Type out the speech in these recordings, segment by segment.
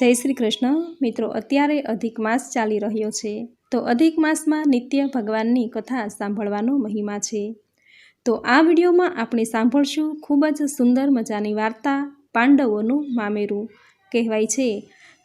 જય શ્રી કૃષ્ણ. મિત્રો, અત્યારે અધિક માસ ચાલી રહ્યો છે. તો અધિક માસમાં નિત્ય ભગવાનની કથા સાંભળવાનો મહિમા છે. તો આ વિડીયોમાં આપણે સાંભળશું ખૂબ જ સુંદર મજાની વાર્તા પાંડવોનું મામેરું. કહેવાય છે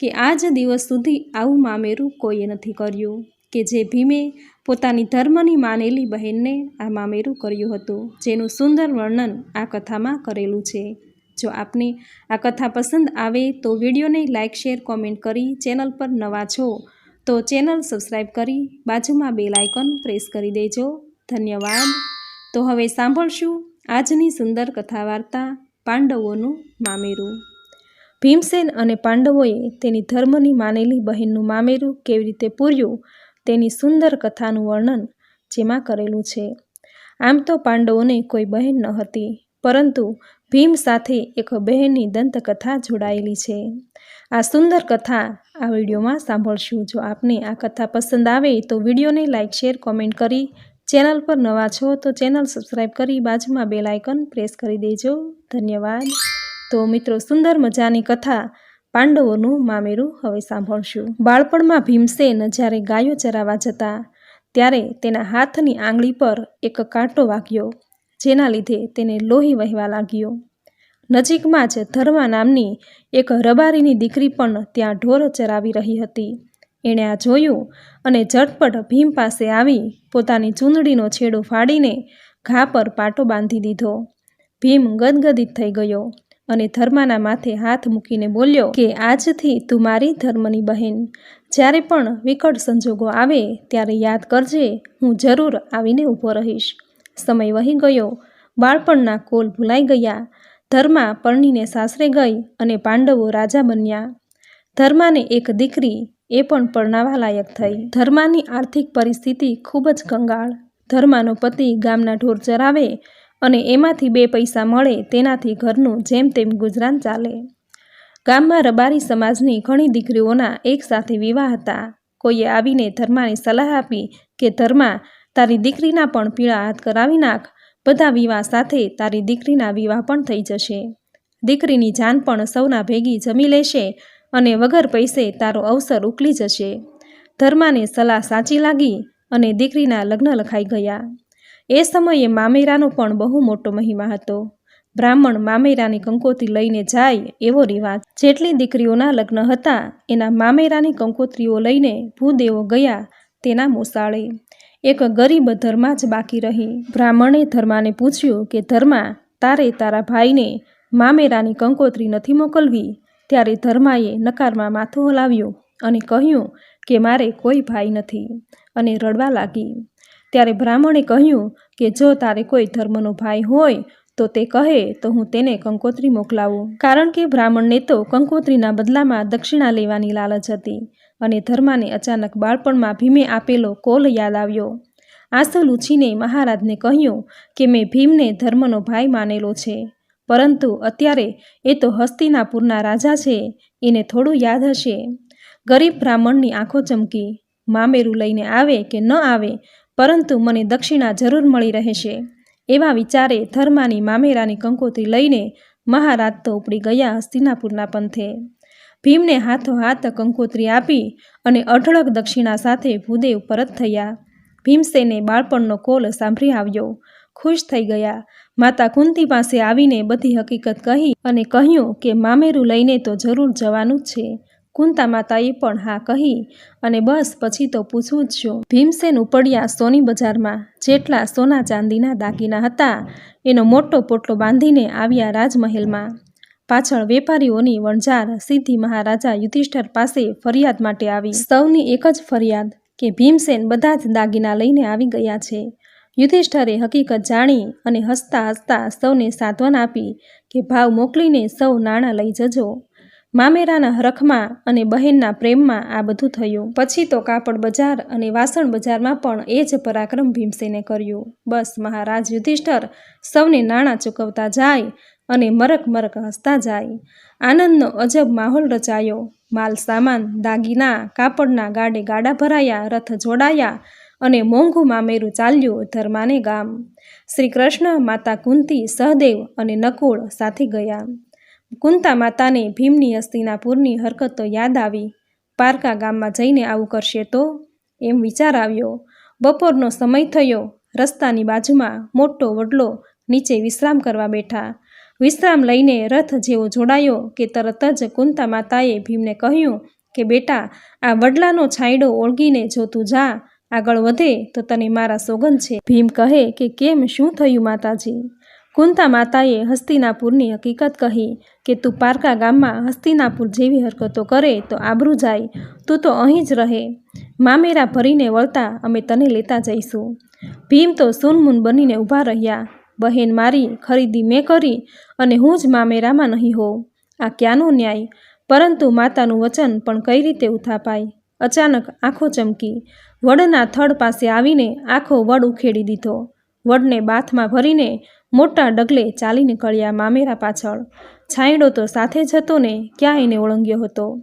કે આજ દિવસ સુધી આવું મામેરું કોઈએ નથી કર્યું, કે જે ભીમે પોતાની ધર્મની માનેલી બહેનને આ મામેરું કર્યું હતું, જેનું સુંદર વર્ણન આ કથામાં કરેલું છે. જો આપને આ કથા પસંદ આવે તો વિડીયોને લાઇક, શેર, કોમેન્ટ કરી ચેનલ પર નવા છો તો ચેનલ સબસ્ક્રાઈબ કરી બાજુમાં બેલ લાઇકન પ્રેસ કરી દેજો. ધન્યવાદ. તો હવે સાંભળશું આજની સુંદર કથા વાર્તા પાંડવોનું મામેરું. ભીમસેન અને પાંડવોએ તેની ધર્મની માનેલી બહેનનું મામેરું કેવી રીતે પૂર્યું તેની સુંદર કથાનું વર્ણન જેમાં કરેલું છે. આમ તો પાંડવોને કોઈ બહેન ન હતી, પરંતુ ભીમ સાથે એક બહેનની દંતકથા જોડાયેલી છે. આ સુંદર કથા આ વિડીયોમાં સાંભળશું. જો આપને આ કથા પસંદ આવે તો વિડીયોને લાઇક શેર, કોમેન્ટ કરી ચેનલ પર નવા છો તો ચેનલ સબસ્ક્રાઈબ કરી બાજુમાં બેલ આઇકન પ્રેસ કરી દેજો. ધન્યવાદ. તો મિત્રો, સુંદર મજાની કથા પાંડવોનું મામેરું હવે સાંભળશું. બાળપણમાં ભીમસેન જ્યારે ગાયો ચરાવવા જતા, ત્યારે તેના હાથની આંગળી પર એક કાંટો વાગ્યો. જેના લીધે તેને લોહી વહેવા લાગ્યો. નજીકમાં જ ધર્મા નામની એક રબારીની દીકરી પણ ત્યાં ઢોર ચરાવી રહી હતી. એણે આ જોયું અને ઝટપટ ભીમ પાસે આવી પોતાની ચૂંદડીનો છેડો ફાડીને ઘા પર પાટો બાંધી દીધો. ભીમ ગદગદિત થઈ ગયો અને ધર્માના માથે હાથ મૂકીને બોલ્યો કે, આજથી તું મારી ધર્મની બહેન. જ્યારે પણ વિકટ સંજોગો આવે ત્યારે યાદ કરજે, હું જરૂર આવીને ઊભો રહીશ. સમય વહી ગયો. બાળપણના કોલ ભૂલાઈ ગયા. ધર્મા પરણીને સાસરે ગઈ અને પાંડવો રાજા બન્યા. ધર્માને એક દીકરી એ પણ પરણાવા લાયક થઈ. ધર્માની આર્થિક પરિસ્થિતિ ખૂબ જ કંગાળ. ધર્માનો પતિ ગામના ઢોર ચરાવે અને એમાંથી બે પૈસા મળે તેનાથી ઘરનું જેમ તેમ ગુજરાન ચાલે. ગામમાં રબારી સમાજની ઘણી દીકરીઓના એકસાથે વિવાહ હતા. કોઈએ આવીને ધર્માને સલાહ આપી કે ધર્મા તારી દીકરીના પણ પીળા હાથ કરાવી નાખ. બધા વિવાહ સાથે તારી દીકરીના વિવાહ પણ થઈ જશે. દીકરીની જાન પણ સૌના ભેગી જમી લેશે અને વગર પૈસે તારો અવસર ઉકલી જશે. ધર્માને સલાહ સાચી લાગી અને દીકરીના લગ્ન લખાઈ ગયા. એ સમયે મામેરાનો પણ બહુ મોટો મહિમા હતો. બ્રાહ્મણ મામેરાની કંકોત્રી લઈને જાય એવો રિવાજ. જેટલી દીકરીઓના લગ્ન હતા, એના મામેરાની કંકોત્રીઓ લઈને ભૂદેવો ગયા તેના મોસાળે. એક ગરીબ ધર્મા જ બાકી રહી. બ્રાહ્મણે ધર્માને પૂછ્યું કે, ધર્મા, તારે તારા ભાઈને મામેરાની કંકોત્રી નથી મોકલવી? ત્યારે ધર્માએ નકારમાં માથું હલાવ્યું અને કહ્યું કે, મારે કોઈ ભાઈ નથી. અને રડવા લાગી. ત્યારે બ્રાહ્મણે કહ્યું કે, જો તારે કોઈ ધર્મનો ભાઈ હોય, તો તે કહે, તો હું તેને કંકોત્રી મોકલાવું. કારણ કે બ્રાહ્મણને તો કંકોત્રીના બદલામાં દક્ષિણા લેવાની લાલચ હતી. અને ધર્માને અચાનક બાળપણમાં ભીમે આપેલો કોલ યાદ આવ્યો. આંસુ લૂછીને મહારાજને કહ્યું કે મેં ભીમને ધર્મનો ભાઈ માનેલો છે. પરંતુ અત્યારે એ તો હસ્તિનાપુરના રાજા છે, એને થોડું યાદ હશે. ગરીબ બ્રાહ્મણની આંખો ચમકી, મામેરું લઈને આવે કે ન આવે, પરંતુ મને દક્ષિણા જરૂર મળી રહેશે. એવા વિચારે ધર્માની મામેરાની કંકોત્રી લઈને મહારાજ તો ઉપડી ગયા હસ્તિનાપુરના પંથે. ભીમને હાથો હાથ કંકોત્રી આપી અને અઢળક દક્ષિણા સાથે ભૂદેવ પરત થયા. ભીમસેને બાળપણનો કોલ સાંભળી આવ્યો. ખુશ થઈ ગયા. માતા કુંતી પાસે આવીને બધી હકીકત કહી અને કહ્યું કે મામેરું લઈને તો જરૂર જવાનું જ છે. કુંતા માતાએ પણ હા કહી અને બસ પછી તો પૂછવું જ છું. ભીમસેન ઉપડ્યા સોની બજારમાં. જેટલા સોના ચાંદીના દાગીના હતા, એનો મોટો પોટલો બાંધીને આવ્યા રાજમહેલમાં. પાછળ વેપારીઓની વણઝાર સીધી મહારાજા યુધિષ્ઠર પાસે ફરિયાદ માટે આવી. સૌની એક જ ફરિયાદ કે ભીમસેન બધા જ દાગીના લઈને આવી ગયા છે. યુધિષ્ઠરે હકીકત જાણી અને હસતા હસતા સૌને સાંત્વન આપી કે ભાવ મોકલીને સૌ નાણાં લઈ જજો. મામેરાના હરખમાં અને બહેનના પ્રેમમાં આ બધું થયું. પછી તો કાપડ બજાર અને વાસણ બજારમાં પણ એ જ પરાક્રમ ભીમસેને કર્યું. બસ મહારાજ યુધિષ્ઠર સૌને નાણાં ચૂકવતા જાય અને મરક મરક હસતા જાય. આનંદનો અજબ માહોલ રચાયો. માલ સામાન, દાગીના, કાપડના ગાડે ગાડા ભરાયા, રથ જોડાયા અને મોંઘું મામેરું ચાલ્યું ધર્માને ગામ. શ્રી કૃષ્ણ માતા કુંતી, સહદેવ અને નકુળ સાથે ગયા. કુંતા માતાને ભીમની હસ્તિનાપુરની હરકતો યાદ આવી. પારકા ગામમાં જઈને આવું કરશે તો? એમ વિચાર આવ્યો. બપોરનો સમય થયો. રસ્તાની બાજુમાં મોટો વડલો નીચે વિશ્રામ કરવા બેઠા. વિશ્રામ લઈને રથ જેવો જોડાયો કે તરત જ કુંતા માતાએ ભીમને કહ્યું કે, બેટા, આ વડલાનો છાંયડો ઓળગીને જો તું જા, આગળ વધે તો તને મારા સોગંદ છે. ભીમ કહે કે, કેમ? શું થયું માતાજી? કુંતા માતાએ હસ્તિનાપુરની હકીકત કહી કે, તું પારકા ગામમાં હસ્તિનાપુર જેવી હરકતો કરે તો આબરૂ જાય, તું તો અહીં જ રહે. મામેરા ભરીને વળતા અમે તને લેતા જઈશું. ભીમ તો સુનમુન બનીને ઊભા રહ્યા. બહેન મારી, ખરીદી મેં કરી અને હું જ મામેરામાં નહીં હોઉં. આ ક્યાંનો ન્યાય? પરંતુ માતાનું વચન પણ કઈ રીતે ઉથાપાય? અચાનક આંખો ચમકી. વડના થડ પાસે આવીને આખો વડ ઉખેડી દીધો. વડને બાથમાં ભરીને મોટા ડગલે ચાલી નીકળ્યા મામેરા પાછળ. છાંયડો તો સાથે જ હતો ને, ક્યાં એને ઓળંગ્યો હતો?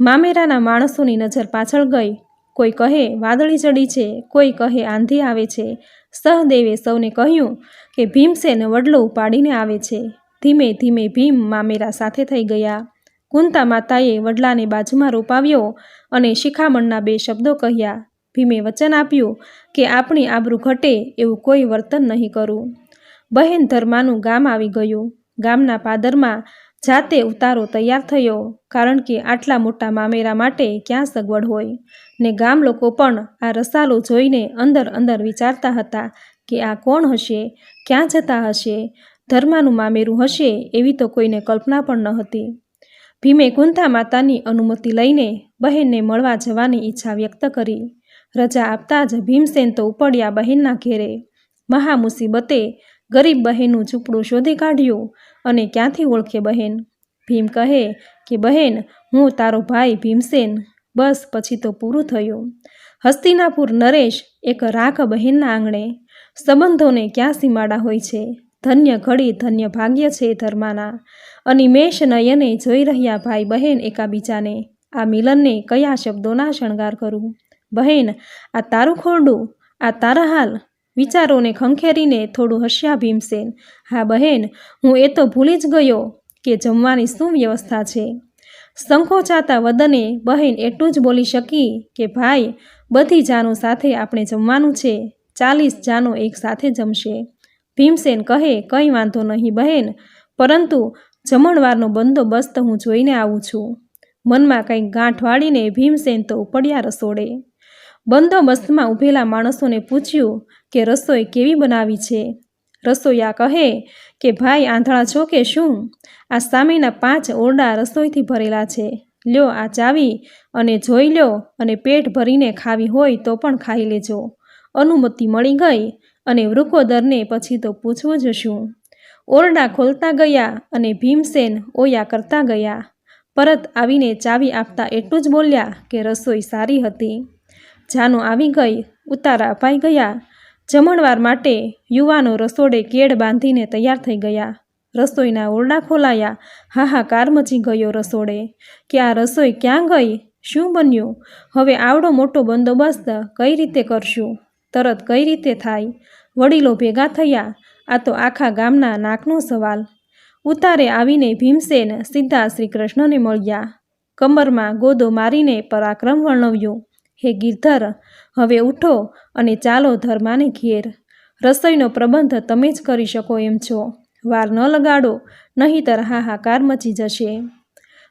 મામેરાના માણસોની નજર પાછળ ગઈ. કોઈ કહે, વાદળી ચડી છે, કોઈ કહે, આંધી આવે છે. સહદેવે સૌને કહ્યું કે ભીમસેન વડલો ઉપાડીને આવે છે. ધીમે ધીમે ભીમ મામેરા સાથે થઈ ગયા. કુંતા માતાએ વડલાને બાજુમાં રોપાવ્યો અને શિખામણના બે શબ્દો કહ્યા. ભીમે વચન આપ્યું કે આપણી આબરૂ ઘટે એવું કોઈ વર્તન નહીં કરું. બહેન ધર્માનું ગામ આવી ગયું. ગામના પાદરમાં જાતે ઉતારો તૈયાર થયો, કારણ કે આટલા મોટા મામેરા માટે ક્યાં સગવડ હોય? ને ગામ લોકો પણ આ રસાલો જોઈને અંદર અંદર વિચારતા હતા કે આ કોણ હશે? ક્યાં જતા હશે? ધર્માનું મામેરું હશે એવી તો કોઈને કલ્પના પણ ન હતી. ભીમે કુંતા માતાની અનુમતિ લઈને બહેનને મળવા જવાની ઈચ્છા વ્યક્ત કરી. રજા આપતા જ ભીમસેન તો ઉપડ્યા બહેનના ઘેરે. મહામુસીબતે ગરીબ બહેનનું ઝૂંપડું શોધી કાઢ્યું. અને ક્યાંથી ઓળખે બહેન? ભીમ કહે કે, બહેન, હું તારો ભાઈ ભીમસેન. બસ પછી તો પૂરું થયું. હસ્તિનાપુર નરેશ એક રાખ બહેનના આંગણે. સંબંધોને ક્યાં સીમાડા હોય છે? ધન્ય ઘડી ધન્ય ભાગ્ય છે ધર્માના. અને મેષ નયને જોઈ રહ્યા ભાઈ બહેન એકાબીજાને. આ મિલનને કયા શબ્દોના શણગાર કરું? બહેન, આ તારું ખોરડું, આ તારા હાલ વિચારોને ખંખેરીને થોડું હસ્યા ભીમસેન, હા બહેન, હું એ તો ભૂલી જ ગયો કે જમવાની શું વ્યવસ્થા છે. સંકોચાતા વદને બહેન એટલું જ બોલી શકી કે, ભાઈ, બધી જાનો સાથે આપણે જમવાનું છે. ચાલીસ જાનો એક સાથે જમશે. ભીમસેન કહે, કંઈ વાંધો નહીં બહેન, પરંતુ જમણવારનો બંદોબસ્ત હું જોઈને આવું છું. મનમાં કંઈક ગાંઠ વાળીને ભીમસેન તો ઉપડ્યા રસોડે. બંદોબસ્તમાં ઊભેલા માણસોને પૂછ્યું કે રસોઈ કેવી બનાવી છે? રસોઈયા કહે કે, ભાઈ, આંધળા છો કે શું? આ સામેના પાંચ ઓરડા રસોઈથી ભરેલા છે. લ્યો આ ચાવી અને જોઈ લ્યો અને પેટ ભરીને ખાવી હોય તો પણ ખાઈ લેજો. અનુમતિ મળી ગઈ અને વૃકોદરને પછી તો પૂછવું જ શું. ઓરડા ખોલતા ગયા અને ભીમસેન ઓયા કરતા ગયા. પરત આવીને ચાવી આપતા એટલું જ બોલ્યા કે, રસોઈ સારી હતી. જાનો આવી ગઈ, ઉતારા અપાઈ ગયા. જમણવાર માટે યુવાનો રસોડે કેળ બાંધીને તૈયાર થઈ ગયા. રસોઈના ઓરડા ખોલાયા. હાહાકાર મચી ગયો રસોડે. કે આ રસોઈ ક્યાં ગઈ? શું બન્યું? હવે આવડો મોટો બંદોબસ્ત કઈ રીતે કરશું? તરત કઈ રીતે થાય? વડીલો ભેગા થયા. આ તો આખા ગામના નાકનો સવાલ. ઉતારે આવીને ભીમસેન સીધા શ્રી કૃષ્ણને મળ્યા. કમરમાં ગોદો મારીને પરાક્રમ વર્ણવ્યું. હે ગિરધર, હવે ઉઠો અને ચાલો ધર્માને ઘેર. રસોઈનો પ્રબંધ તમે જ કરી શકો એમ છો. વાર ન લગાડો, નહીંતર હાહાકાર મચી જશે.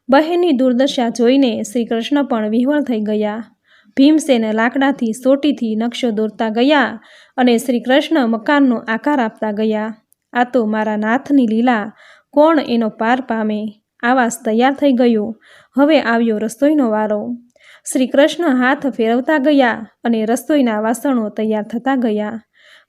બહેનની દુર્દશા જોઈને શ્રી કૃષ્ણ પણ વિહવળ થઈ ગયા. ભીમસેન લાકડાથી સોટીથી નકશો દોરતા ગયા અને શ્રી કૃષ્ણ મકાનનો આકાર આપતા ગયા. આ તો મારા નાથની લીલા, કોણ એનો પાર પામે? આવાસ તૈયાર થઈ ગયો. હવે આવ્યો રસોઈનો વારો. શ્રી કૃષ્ણ હાથ ફેરવતા ગયા અને રસોઈના વાસણો તૈયાર થતા ગયા.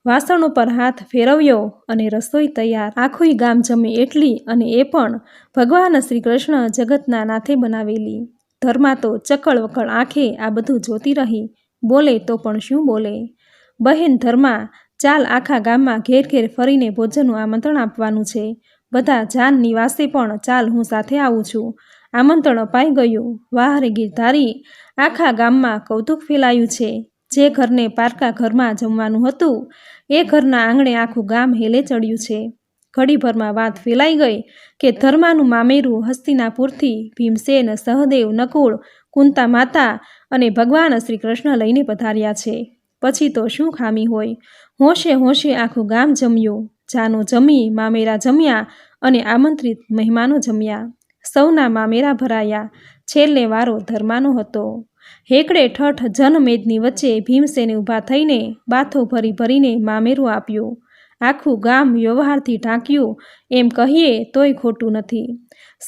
વાસણો પર હાથ ફેરવ્યો અને રસોઈ તૈયાર. આખું ગામ જમે એટલી અને એ પણ ભગવાન શ્રી કૃષ્ણ જગતના નાથે બનાવેલી. ધર્મા તો ચકળ વકળ આંખે આ બધું જોતી રહી. બોલે તો પણ શું બોલે? બહેન ધર્મા ચાલ આખા ગામમાં ઘેર ઘેર ફરીને ભોજનનું આમંત્રણ આપવાનું છે. બધા જાન નિવાસે પણ ચાલ હું સાથે આવું છું. આમંત્રણ અપાઈ ગયું. વાહ રે આખા ગામમાં કૌતુક ફેલાયું છે. જે ઘરને પારકા ઘરમાં જમવાનું હતું, એ ઘરના આંગણે આખું ગામ હેલે ચડ્યું છે. ઘડીભરમાં વાત ફેલાઈ ગઈ કે ધર્માનું મામેરું હસ્તિનાપુરથી ભીમસેન, સહદેવ, નકુળ, કુંતા માતા અને ભગવાન શ્રી કૃષ્ણ લઈને પધાર્યા છે. પછી તો શું ખામી હોય? હોંશે હોંશે આખું ગામ જમ્યું. જાનો જમી, મામેરા જમ્યા અને આમંત્રિત મહેમાનો જમ્યા. સૌના મામેરા ભરાયા. છેલ્લે વારો ધર્માનો હતો. હેકડે ઠઠ જનમેદની વચ્ચે ભીમસેને ઊભા થઈને બાથો ભરી ભરીને મામેરું આપ્યું. આખું ગામ વ્યવહારથી ઢાંક્યું. એમ કહીએ તોય ખોટું નથી.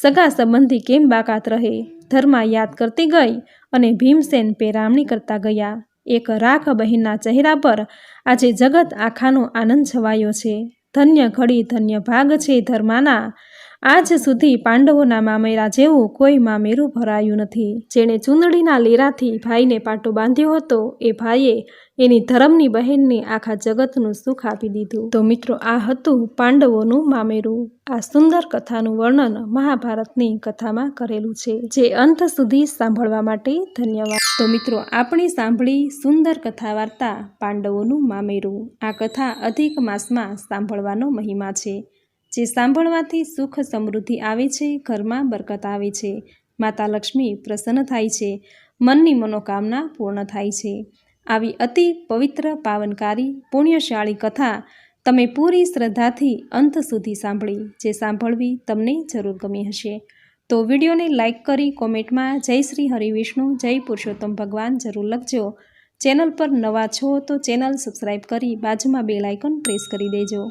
સગા સંબંધી કેમ બાકાત રહે? ધર્મા યાદ કરતી ગઈ અને ભીમસેન પેરામણી કરતા ગયા. એક રાખ બહેનના ચહેરા પર આજે જગત આખાનો આનંદ છવાયો છે. ધન્ય ઘડી ધન્ય ભાગ છે ધર્માના. આજ સુધી પાંડવોના મામેરા જેવું કોઈ મામેરું ભરાયું નથી. જેણે ચૂંદડીના લેરાથી ભાઈને પાટો બાંધ્યો હતો, એ ભાઈએ એની ધર્મની બહેનને આખા જગતનું સુખ આપી દીધું. તો મિત્રો, આ હતું પાંડવોનું મામેરું. આ સુંદર કથાનું વર્ણન મહાભારતની કથામાં કરેલું છે, જે અંત સુધી સાંભળવા માટે ધન્યવાદ. તો મિત્રો, આપણે સાંભળી સુંદર કથા વાર્તા પાંડવોનું મામેરું. આ કથા અધિક માસમાં સાંભળવાનો મહિમા છે. જે સાંભળવાથી સુખ સમૃદ્ધિ આવે છે, ઘરમાં બરકત આવે છે. માતા લક્ષ્મી પ્રસન્ન થાય છે. મનની મનોકામના પૂર્ણ થાય છે. આવી અતિ પવિત્ર, પાવનકારી, પુણ્યશાળી કથા તમે પૂરી શ્રદ્ધાથી અંત સુધી સાંભળી, જે સાંભળવી તમને જરૂર ગમી હશે. તો વિડીયોને લાઇક કરી કોમેન્ટમાં જય શ્રી હરિવિષ્ણુ જય પુરુષોત્તમ ભગવાન જરૂર લખજો. ચેનલ પર નવા છો તો ચેનલ સબસ્ક્રાઈબ કરી બાજુમાં બે લાઇકન પ્રેસ કરી દેજો.